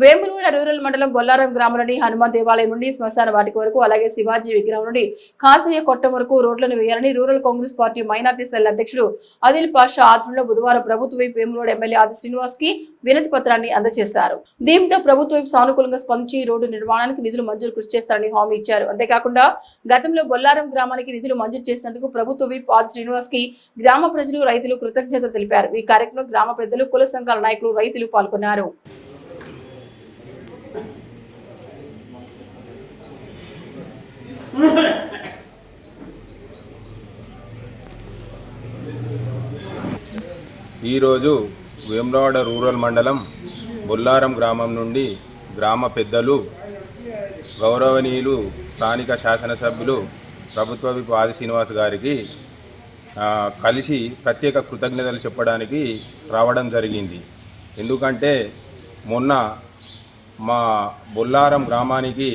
Vemulawada rural మండలం బొల్లారం గ్రామంలోని హనుమాన్ దేవాలయం నుండి శ్మశాన వాటిక వరకు అలాగే శివాజీ విగ్రహం నుండి కాసయ్య కొట్టం వరకు రోడ్లను వేయాలని rural Congress party minority cell అధ్యక్షుడు అదిల్ పాషా ఆధ్వర్యంలో బుధవారం ప్రభుత్వ వైపు వేములవాడ ఎమ్మెల్యే ఆది శ్రీనివాస్కి వినతి పత్రాన్ని అందజేశారు. దీంతో ప్రభుత్వ వైపు సానుకూలంగా స్పందించి రోడ్డు నిర్మాణానికి నిధులు మంజూరు కృషి చేస్తారని హామీ ఇచ్చారు. అంతేకాకుండా గతంలో బొల్లారం గ్రామానికి నిధులు మంజూరు చేసినందుకు ప్రభుత్వ వైపు ఆది శ్రీనివాస్కి గ్రామ ప్రజలు రైతులు కృతజ్ఞతలు తెలిపారు. ఈ కార్యక్రమంలో గ్రామ పెద్దలు కుల సంఘాల నాయకులు రైతులు పాల్గొన్నారు. ఈరోజు వేములవాడ రూరల్ మండలం బొల్లారం గ్రామం నుండి గ్రామ పెద్దలు గౌరవనీయులు స్థానిక శాసనసభ్యులు ప్రభుత్వ విప్ ఆది శ్రీనివాస్ గారికి కలిసి ప్రత్యేక కృతజ్ఞతలు చెప్పడానికి రావడం జరిగింది. ఎందుకంటే మొన్న మా బొల్లారం గ్రామానికి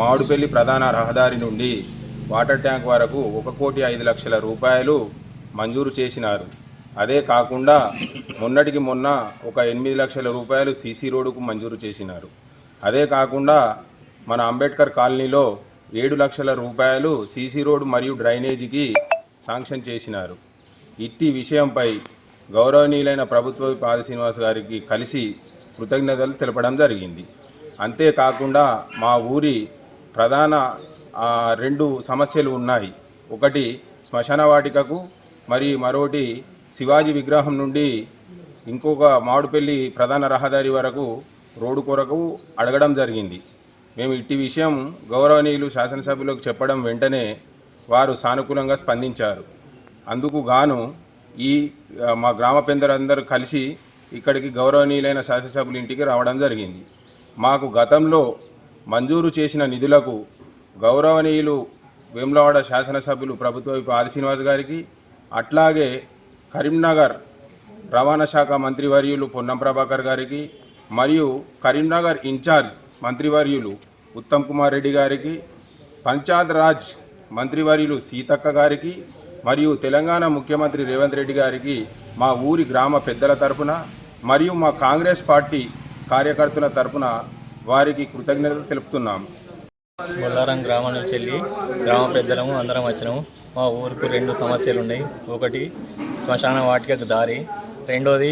మామిడిపల్లి ప్రధాన రహదారి నుండి వాటర్ ట్యాంక్ వరకు ఒక కోటి ఐదు లక్షల రూపాయలు మంజూరు చేసినారు. అదే కాకుండా మొన్నటికి మొన్న ఒక ఎనిమిది లక్షల రూపాయలు సీసీ రోడ్డుకు మంజూరు చేసినారు. అదే కాకుండా మన అంబేద్కర్ కాలనీలో ఏడు లక్షల రూపాయలు సీసీ రోడ్డు మరియు డ్రైనేజీకి శాంక్షన్ చేసినారు. ఇట్టి విషయంపై గౌరవనీయులైన ప్రభుత్వ పాద శ్రీనివాస్ గారికి కలిసి కృతజ్ఞతలు తెలపడం జరిగింది. అంతేకాకుండా మా ఊరి ప్రధాన రెండు సమస్యలు ఉన్నాయి. ఒకటి శ్మశాన వాటికకు మరి మరోటి శివాజీ విగ్రహం నుండి ఇంకొక మామిడిపల్లి ప్రధాన రహదారి వరకు రోడ్డు కొరకు అడగడం జరిగింది. మేము ఇట్టి విషయం గౌరవనీయులు శాసనసభ్యులకు చెప్పడం వెంటనే వారు సానుకూలంగా స్పందించారు. అందుకు గాను ఈ మా గ్రామ పెద్దలందరూ కలిసి ఇక్కడికి గౌరవనీయులైన శాసనసభ్యుల ఇంటికి రావడం జరిగింది. మాకు గతంలో మంజూరు చేసిన నిధులకు గౌరవనీయులు వేములవాడ శాసనసభ్యులు ప్రభుత్వ ఆది శ్రీనివాస్ గారికి అట్లాగే కరీంనగర్ రవాణా శాఖ మంత్రివర్యులు పొన్నం ప్రభాకర్ గారికి మరియు కరీంనగర్ ఇన్ఛార్జ్ మంత్రివర్యులు ఉత్తమ్ కుమార్ రెడ్డి గారికి పంచాయత్ రాజ్ మంత్రివర్యులు సీతక్క గారికి మరియు తెలంగాణ ముఖ్యమంత్రి రేవంత్ రెడ్డి గారికి మా ఊరి గ్రామ పెద్దల తరపున మరియు మా కాంగ్రెస్ పార్టీ కార్యకర్తల తరపున వారికి కృతజ్ఞతలు తెలుపుతున్నాం. బొల్లారం గ్రామం నుంచి వెళ్ళి గ్రామ పెద్దలము అందరం వచ్చినాము. మా ఊరికి రెండు సమస్యలు ఉన్నాయి ఒకటి శ్మశాన వాటికకు దారి. రెండోది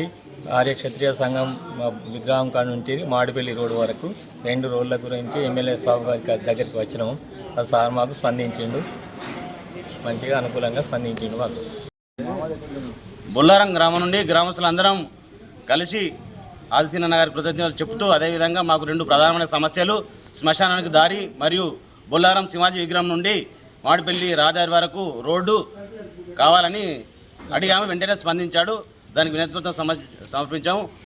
ఆర్య క్షత్రియ సంఘం మా విగ్రహం కాడ నుంచి మాడిపల్లి రోడ్డు వరకు రెండు రోడ్ల గురించి ఎమ్మెల్యే సాబు గారి దగ్గరికి వచ్చినాము. అది సార్ మాకు స్పందించిండు. మంచిగా అనుకూలంగా స్పందించిండు మాకు బుల్లారం గ్రామం నుండి గ్రామస్తులందరం కలిసి ఆదిశీన గారి కృతజ్ఞతలు చెబుతూ అదేవిధంగా మాకు రెండు ప్రధానమైన సమస్యలు శ్మశానానికి దారి మరియు బొల్లారం శివాజీ విగ్రహం నుండి మాడిపల్లి రాజారి వరకు రోడ్డు కావాలని అడిగాము వెంటనే స్పందించాడు. దానికి వినతిపత్రం సమర్పించాము.